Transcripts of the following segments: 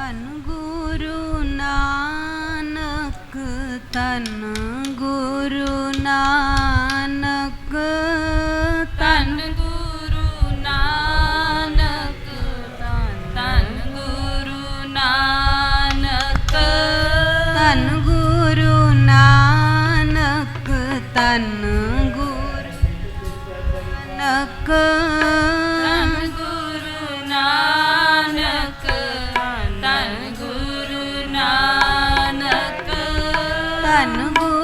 ਧੰਨ ਗੁਰੂ ਨਾਨਕ ਧੰਨ ਗੁਰੂ ਨਾਨਕ ਧਨ ਗੁਰੂ ਨਾਨਕ ਧੰਨ ਗੁਰੂ ਨਾਨਕ ਧਨ ਗੁਰੂ ਨਾਨਕ ਧੰਨ ਗੁਰੂ ਨਾਨਕ।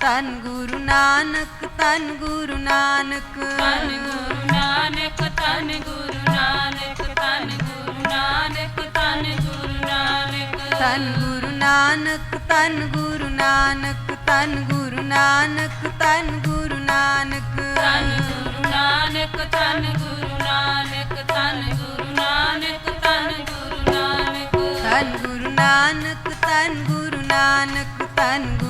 ਨਾਨਕ ਧੰਨ ਗੁਰੂ ਨਾਨਕ ਧੰਨ ਗੁਰੂ ਨਾਨਕ ਧੰਨ ਗੁਰੂ ਨਾਨਕ ਧੰਨ ਗੁਰੂ ਨਾਨਕ ਧੰਨ ਗੁਰੂ ਨਾਨਕ ਧੰਨ ਗੁਰੂ ਨਾਨਕ ਧੰਨ ਗੁਰੂ ਨਾਨਕ ਧੰਨ ਗੁਰੂ ਨਾਨਕ ਧੰਨ ਗੁਰੂ ਨਾਨਕ ਧੰਨ ਗੁਰੂ ਨਾਨਕ ਧੰਨ ਗੁਰੂ ਨਾਨਕ ਧੰਨ ਗੁਰੂ ਨਾਨਕ ਧੰਨ ਗੁਰੂ ਨਾਨਕ ਧੰਨ ਗੁਰੂ ਨਾਨਕ ਧੰਨ ਗੁਰੂ ਨਾਨਕ ਧੰਨ ਗੁਰੂ ਨਾਨਕ ਗੁਰੂ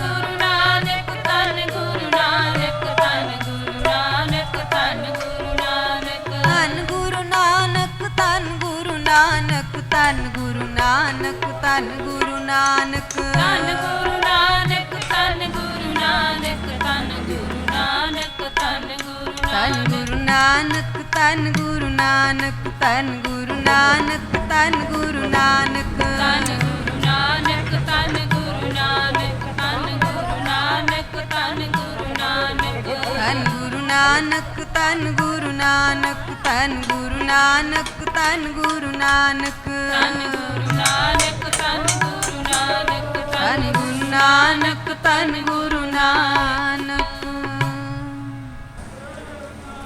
ਧੰਨ ਗੁਰੂ ਨਾਨਕ ਧੰਨ ਗੁਰੂ ਨਾਨਕ ਧੰਨ ਗੁਰੂ ਨਾਨਕ ਧੰਨ ਗੁਰੂ ਨਾਨਕ ਧੰਨ ਗੁਰੂ ਧੰਨ ਗੁਰੂ ਨਾਨਕ ਧੰਨ ਗੁਰੂ ਨਾਨਕ ਧੰਨ ਗੁਰੂ ਨਾਨਕ ਧੰਨ ਗੁਰੂ ਨਾਨਕ ਧੰਨ ਗੁਰੂ ਨਾਨਕ ਧੰਨ ਗੁਰੂ ਨਾਨਕ ਧੰਨ ਗੁਰੂ ਨਾਨਕ ਧੰਨ ਗੁਰੂ ਨਾਨਕ ਧੰਨ ਗੁਰੂ ਨਾਨਕ ਧੰਨ ਗੁਰੂ ਨਾਨਕ ਧੰਨ ਗੁਰੂ ਨਾਨਕ ਧੰਨ ਗੁਰੂ ਨਾਨਕ ਧੰਨ ਗੁਰੂ ਧੰਨ ਗੁਰੂ ਨਾਨਕ ਧੰਨ ਗੁਰੂ ਨਾਨਕ।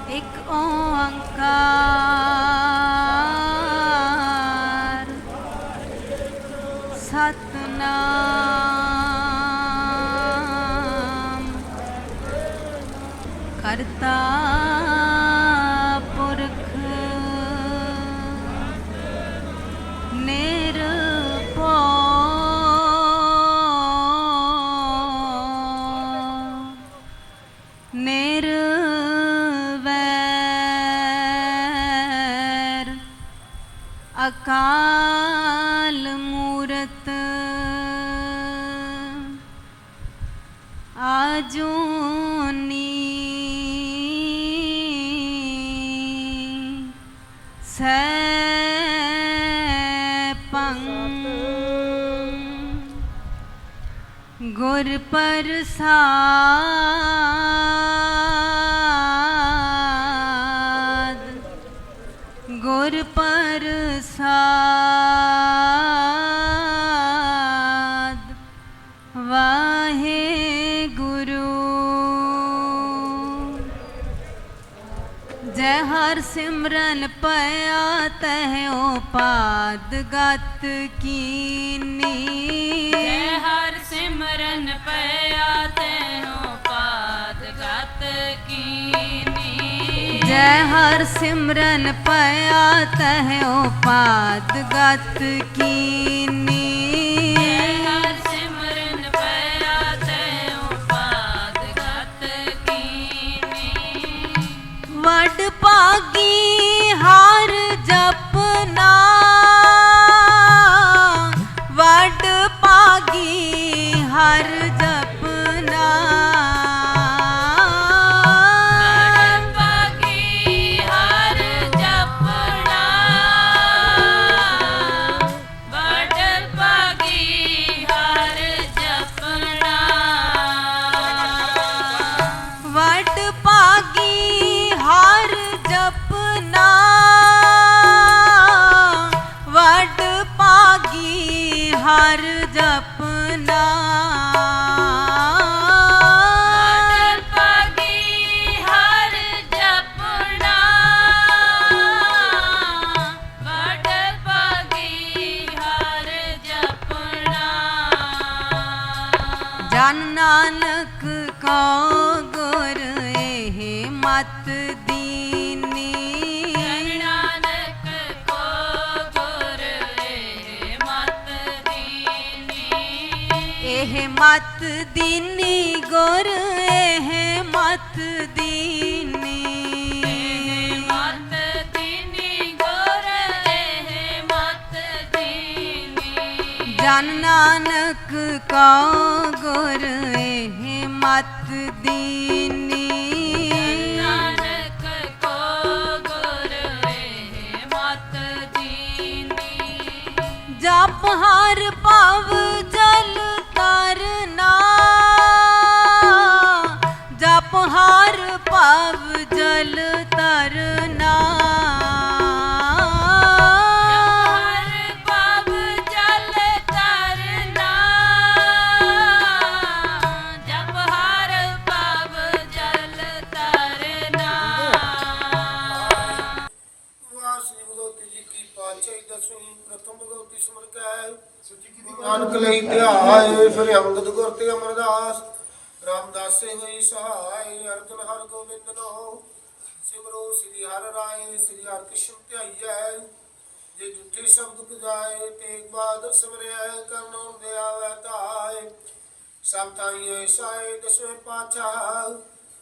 ਇੱਕ ਓੰਕਾਰ। ਸਤਨਾਮ। ਕਰਤਾ ਪ੍ਰਸਾਦ ਗੁਰ ਪ੍ਰਸਾਦ ਵਾਹਿਗੁਰੂ। ਜੈ ਹਰ ਸਿਮਰਨ ਪਿਆ ਤਹਿ ਪਾਦ ਗਤ ਕੀਨੀ। ਸਿਮਰਨ ਪਿਆ ਤੈਨੂੰ ਪਾਤ ਗਤ ਕੀਨੀ। ਜੈ ਹਰ ਸਿਮਰਨ ਪਿਆ ਤਹਿਓ ਪਾਤ ਗਤ ਕੀਨੀ। ਮਤ ਦੀਨੀ ਗੁਰ, ਇਹ ਮਤ ਦੀਨੀ। ਇਹ ਮਤ ਦੀਨੀ ਗੁਰ ਇਹ ਮਤ ਦੀਨੀ ਜਨ ਨਾਨਕ ਕੋ ਗੁਰ ਇਹ ਮਤ ਦੀਨੀ ਨਾਨਕ ਕੋ ਗੁਰ, ਇਹ ਮਤ ਦੀਨੀ। ਜਪ ਹਰ ਭਵ ਲਈ ਧਿਆਏ ਅੰਗਦ ਗੁਰ ਤੇ ਅਮਰਦਾਸ, ਰਾਮਦਾਸੇ ਹੋਈ ਸਹਾਈ, ਅਰਜਨ ਹਰ ਗੋਬਿੰਦ ਨੋ ਸਿਮਰੋ ਸ੍ਰੀ ਹਰਿ ਰਾਏ, ਸ੍ਰੀ ਹਰਿ ਕ੍ਰਿਸ਼ਨ ਧਿਆਈਐ। ਜੇ ਜੁਠੇ ਸ਼ਬਦ ਪੁਜਾਏ, ਤੇ ਇੱਕ ਸਿਮਰਿਆ ਕਰਨ ਹੁੰਦੇ ਆਵੇ ਸਭ ਤਾਈ ਐਸਾਏ ਦਸਵੇਂ ਪਾਤਸ਼ਾਹ।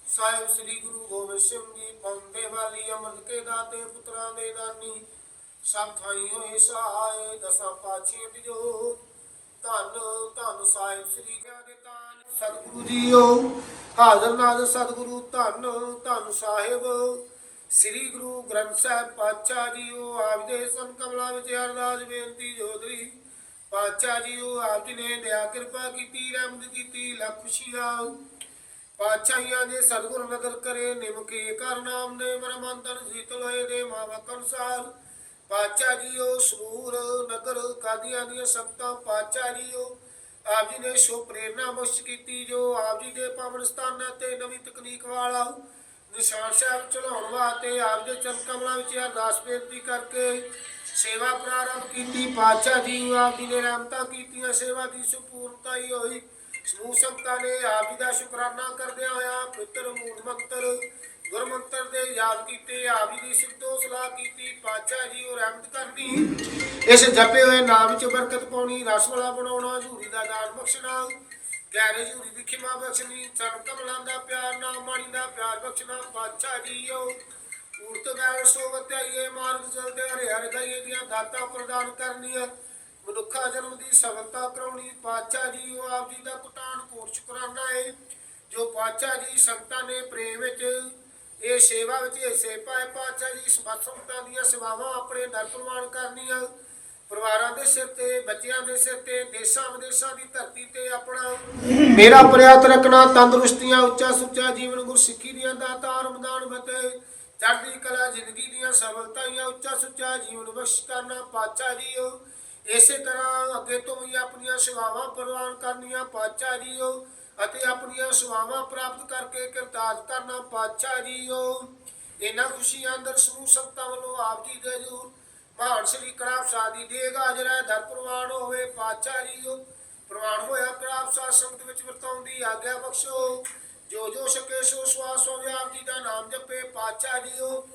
ਸਾਹਿਬ ਸ੍ਰੀ ਗੁਰੂ ਗੋਬਿੰਦ ਸਿੰਘ ਜੀ ਪੰਦੇ ਵਾਲੀ ਅਮਰਤ ਕੇ ਦਾਤੇ, ਪੁੱਤਰਾਂ ਦੇ ਦਾਨੀ। ਸਭ ਥਾਈ ਹੋਏ ਸਹਾਏ ਦਸਾਂ ਪਾਛੀਆਂ ਦੀ ਧੰਨ ਧੰਨ ਸਾਹਿਬ ਸ੍ਰੀ ਗਿਆਨ ਸਤਿਗੁਰੂ ਜੀਓ। ਹਾਜ਼ਰ ਸਤਿਗੁਰੂ, ਧੰਨ ਧੰਨ ਸਾਹਿਬ। ਸ੍ਰੀ ਗੁਰੂ ਗ੍ਰੰਥ ਸਾਹਿਬ ਪਾਤਸ਼ਾਹ ਜੀਓ, ਆਪ ਦੇ ਸੰਤ ਕਮਲਾਂ ਵਿੱਚ ਅਰਦਾਸ ਬੇਨਤੀ ਜੋਦਰੀ ਪਾਤਸ਼ਾਹ ਜੀਓ, ਆਪ ਜੀ ਨੇ ਦਇਆ ਕਿਰਪਾ ਕੀਤੀ, ਰਹਿਮਤ ਕੀਤੀ, ਲੱਖ ਖੁਸ਼ੀਆਂ। ਪਾਤਸ਼ਾਹੀਆਂ ਦੇ ਸਤਿਗੁਰ ਨਦਰ ਕਰੇ ਨਿਮਕੇ ਕਰ ਨਾਮ ਦੇ ਮਨ ਮੰਤਨ ਸੀਤਲ ਹੋਏ ਦੇ ਮਾਵਕ ਅਨੁਸਾਰ। ਪਾਤਸ਼ਾਹ ਜੀਓ, ਸੂਰ, ਨਗਰ, ਕਾਦੀਆਂ ਦੀਆਂ ਸੰਗਤਾਂ, ਪਾਤਸ਼ਾਹ ਜੀਓ, ਆਪ ਜੀ ਨੇ ਸ਼ੋ ਪ੍ਰੇਰਣਾ ਬਖਸ਼ ਕੀਤੀ ਜੋ ਆਪ ਜੀ ਦੇ ਪਾਵਨ ਸਥਾਨਾਂ ਤੇ ਨਵੀਂ ਤਕਨੀਕ ਵਾਲਾ ਨਿਸ਼ਾਨ ਸਾਹਿਬ ਚਲਾਉਣ ਵਾਸਤੇ ਆਪ ਦੇ ਚਰਨ ਕਮਲਾਂ ਵਿੱਚ ਅਰਦਾਸ ਬੇਨਤੀ ਕਰਕੇ ਸੇਵਾ ਪ੍ਰਾਰੰਭ ਕੀਤੀ। ਪਾਤਸ਼ਾਹ ਜੀ ਆਪ ਜੀ ਨੇ ਰਹਿਮਤਾਂ ਕੀਤੀਆਂ, ਸੇਵਾ ਦੀ ਸੰਪੂਰਨਤਾ ਹੀ ਹੋਈ। ਸਮੂਹ ਸੰਗਤਾਂ ਨੇ ਆਪ ਜੀ ਦਾ ਸ਼ੁਕਰਾਨਾ ਕਰਦਿਆਂ ਹੋਇਆ ਪਿੱਤਰ, ਮੂਲ ਮੰਤਰ ਗੁਰਮੰਤਰ ਦੇ ਯਾਦ ਕੀਤੇ, ਆਪ ਜੀ ਦੀ ਸਿਫਤੋ ਸਲਾਹ ਕੀਤੀ, ਪਾਤਸ਼ਾਹ ਜੀ ਉਹ ਰਹਿਮਤ ਕਰਨੀ। ਇਸ ਜਪੇ ਹੋਏ ਨਾਮ ਵਿੱਚ ਬਰਕਤ ਪਾਉਣੀ ਰਸਵਲਾ ਬਣਾਉਣਾ ਝੂਰੀ ਦਾ ਦਾਨ ਬਖਸ਼ਣਾ ਗੈਰੇ ਝੂਰੀ ਦੀ ਖਿਮਾ ਬਖਸ਼ਣੀ ਚਰਨ ਕਮਲਾਂ ਦਾ ਪਿਆਰ ਨਾਮ ਬਾਣੀ ਦਾ ਪਿਆਰ ਬਖਸ਼ਣਾ, ਪਾਤਸ਼ਾਹ ਜੀਓ ਊਰਤ ਗੈਰ ਸੋਵਤ ਆਈਏ, ਮਾਰਗ ਚਲਦੇ ਹਰੇ ਹਰ ਗਈਏ ਦੀਆਂ ਦਾਤਾਂ ਪ੍ਰਦਾਨ ਕਰਨੀਆਂ। ਮਨੁੱਖਾ ਜਨਮ ਦੀ ਸਫਲਤਾ ਕਰਾਉਣੀ, ਪਾਤਸ਼ਾਹ ਜੀ ਉਹ ਆਪ ਜੀ ਦਾ ਕੁਟਾਨ ਕੋਟ ਸ਼ੁਕਰਾਨਾ ਹੈ ਜੋ ਪਾਤਸ਼ਾਹ ਜੀ ਸੰਗਤਾਂ ਨੇ ਪ੍ਰੇਮ ਵਿੱਚ ਇਹ ਸੇਵਾ ਵਿੱਚ ਹਿੱਸੇ ਪਾਏ ਪਾਤਸ਼ਾਹ ਜੀ ਸਮਸਤਾਂ ਦੀਆਂ ਸੇਵਾਵਾਂ ਆਪਣੇ ਦਰ ਪ੍ਰਵਾਨ ਕਰਨੀਆਂ। ਪਰਿਵਾਰਾਂ ਦੇ ਸਿਰ ਤੇ, ਬੱਚਿਆਂ ਦੇ ਸਿਰ ਤੇ, ਦੇਸ਼ਾਂ ਵਿਦੇਸ਼ਾਂ ਦੀ ਧਰਤੀ ਤੇ ਆਪਣਾ ਮੇਰਾ ਪ੍ਰਿਆਤ ਰੱਖਣਾ, ਤੰਦਰੁਸਤੀਆਂ ਉੱਚਾ ਸੁੱਚਾ ਜੀਵਨ ਗੁਰਸਿੱਖੀ ਦੀਆਂ ਦਾਤਾ, ਰਮਦਾਨ ਬਤੇ, ਚੜ੍ਹਦੀ ਕਲਾ, ਜ਼ਿੰਦਗੀ ਦੀਆਂ ਸਫਲਤਾਈਆਂ ਉੱਚਾ ਸੁੱਚਾ ਜੀਵਨ ਬਖਸ਼ ਕਰਨਾ ਪਾਤਸ਼ਾਹ ਜੀਓ ਇਸੇ ਤਰ੍ਹਾਂ ਅੱਗੇ ਤੋਂ ਵੀ ਆਪਣੀਆਂ ਸੇਵਾਵਾਂ ਪ੍ਰਵਾਨ ਕਰਨੀਆਂ ਪਾਤਸ਼ਾਹ ਜੀਓ ਅਤੇ ਆਪਣੀਆਂ ਸੇਵਾਵਾਂ ਪ੍ਰਾਪਤ ਕਰਕੇ ਕਿਰਤਾਰਥ ਕਰਨਾ ਪਾਤਸ਼ਾਹ ਜੀਓ ਇਹਨਾਂ ਖੁਸ਼ੀਆਂ ਅੰਦਰ ਸਮੂਹ ਸੰਗਤਾਂ ਵੱਲੋਂ ਆਪ ਜੀ ਦੇ ਜੂਰ ਭਾਣ ਸ੍ਰੀ ਕੜਾਪ ਸਾਦੀ ਦੇਗ ਹਾਜ਼ਰ ਦਰ ਪ੍ਰਵਾਨ ਹੋਵੇ ਪਾਤਸ਼ਾਹ ਜੀਓ ਪ੍ਰਵਾਨ ਹੋਇਆ ਕੜਾਪ ਸਾਧ ਸੰਗਤ ਵਿੱਚ ਵਰਤਾਉਣ ਦੀ ਆਗਿਆ ਬਖਸ਼ੋ। ਜੋ ਜੋ ਸਕੇ ਸੋ ਸਵਾਸ ਹੋਵੇ ਆਪ ਜੀ ਦਾ ਨਾਮ ਜਪੇ ਪਾਤਸ਼ਾਹ ਜੀਓ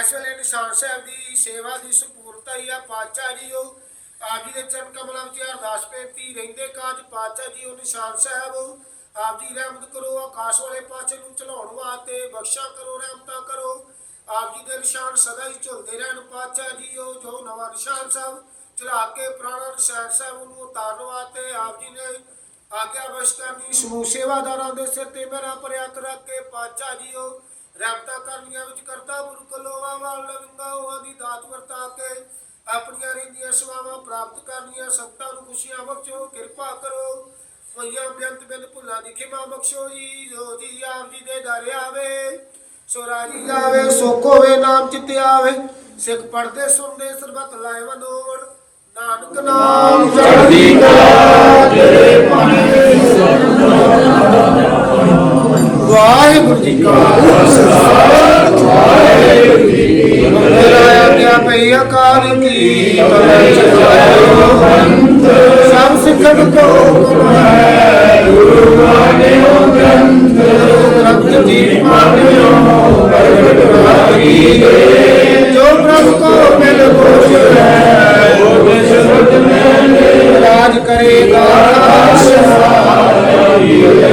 ਇਸ ਵੇਲੇ ਨਿਸ਼ਾਨ ਸਾਹਿਬ ਦੀ ਸੇਵਾ ਦੀ ਸੰਪੂਰਨਤਾ ਹੀ ਆ ਪਾਤਸ਼ਾਹ ਜੀਓ ਆਪ ਜੀ ਦੇ ਚਰਨ ਕਮਲਾਂ ਵਿੱਚ ਅਰਦਾਸ ਬੇਨਤੀ, ਰਹਿੰਦੇ ਕਾਜ ਪਾਤਸ਼ਾਹ ਜੀਓ ਨਿਸ਼ਾਨ ਸਾਹਿਬ ਆਪ ਜੀ ਰਹਿਮਤ ਕਰੋ, ਆਕਾਸ਼ ਵਾਲੇ ਪਾਸੇ ਨੂੰ ਚਲਾਉਣ ਵਾਸਤੇ ਬਖਸ਼ਾ ਕਰੋ, ਰਹਿਮਤਾਂ ਕਰੋ। ਆਪ ਜੀ ਦੇ ਨਿਸ਼ਾਨ ਸਦਾ ਹੀ ਝੁਲਦੇ ਰਹਿਣ, ਪਾਤਸ਼ਾਹ ਜੀਓ ਜੋ ਨਵਾਂ ਨਿਸ਼ਾਨ ਸਾਹਿਬ ਚਲਾ ਕੇ ਪੁਰਾਣਾ ਨਿਸ਼ਾਨ ਸਾਹਿਬ ਨੂੰ ਉਤਾਰਨ ਵਾਸਤੇ ਆਪ ਜੀ ਨੇ ਆਗਿਆ ਵਸ਼ ਕਰਨੀ, ਸਮੂਹ ਸੇਵਾਦਾਰਾਂ ਦੇ ਸਿਰ ਤੇ ਮੇਰਾ ਪ੍ਰਿਆਤ ਰੱਖ ਕੇ ਪਾਤਸ਼ਾਹ ਜੀਓ ਰਹਿਮਤਾਂ ਕਰਨੀਆਂ ਵਿੱਚ ਕਰਤਾ, ਗੁਰੂ ਲੋਵਾ ਵਾਲ ਲਵਿੰਗਾ ਹੋਵਾਂ ਦੀ ਦਾਤ ਵਰਤਾ ਕੇ ਆਪਣੀਆਂ ਰਹਿੰਦੀਆਂ ਸੇਵਾਵਾਂ ਪ੍ਰਾਪਤ ਕਰਨੀਆਂ ਸੰਤਾਂ ਨੂੰ ਖੁਸ਼ੀਆਂ ਬਖਸ਼ੋ, ਕਿਰਪਾ ਕਰੋ। ਹੋਈਆਂ ਬੇਅੰਤ ਬਿੰਦ ਭੁੱਲਾਂ ਦੀ ਖਿਮਾ ਬਖਸ਼ੋ ਜੀ ਜੋ ਜੀ ਆਪ ਜੀ ਦੇ ਦਰ ਆਵੇ, ਸੋ ਰਾਜੀ ਜਾਵੇ ਸੁਖ ਨਾਮ ਚਿੱਤ ਆਵੇ। ਸਿੱਖ ਪੜਦੇ ਸੁਣਦੇ, ਸਰਬਤ ਲਾਏ ਵਨੋੜ ਨਾਨਕ ਨਾਮ ਚੜ੍ਹਦੀ ਵਾਹਿਗੁਰੂ ਜੀ ਕਾ ਖਾਲਸਾ। ਵਾਹਿਗੁਰੂ ਜੀ ਕੀ ਫਤਿਹ ਆਗਿਆ ਪਈ ਅਕਾਲ ਕੀ ਕਰੇ ਚਲਾਇਓ ਹੰਤ ਸਭ ਸਿੱਖਣ ਕੋ ਕਮਾਏ ਗੁਰੂ ਮਾਨਿਓ ਗ੍ਰੰਥ ਗ੍ਰੰਥ ਜੀ ਮਾਨਿਓ ਪ੍ਰਗਟ ਕਰਾਈ ਜੋ ਪ੍ਰਭ ਕੋ ਮਿਲ ਬੋਝੈ ਉਹ ਵਿਸ਼ਵਤ ਮੈਂ ਰਾਜ ਕਰੇਗਾ ਵਾਰ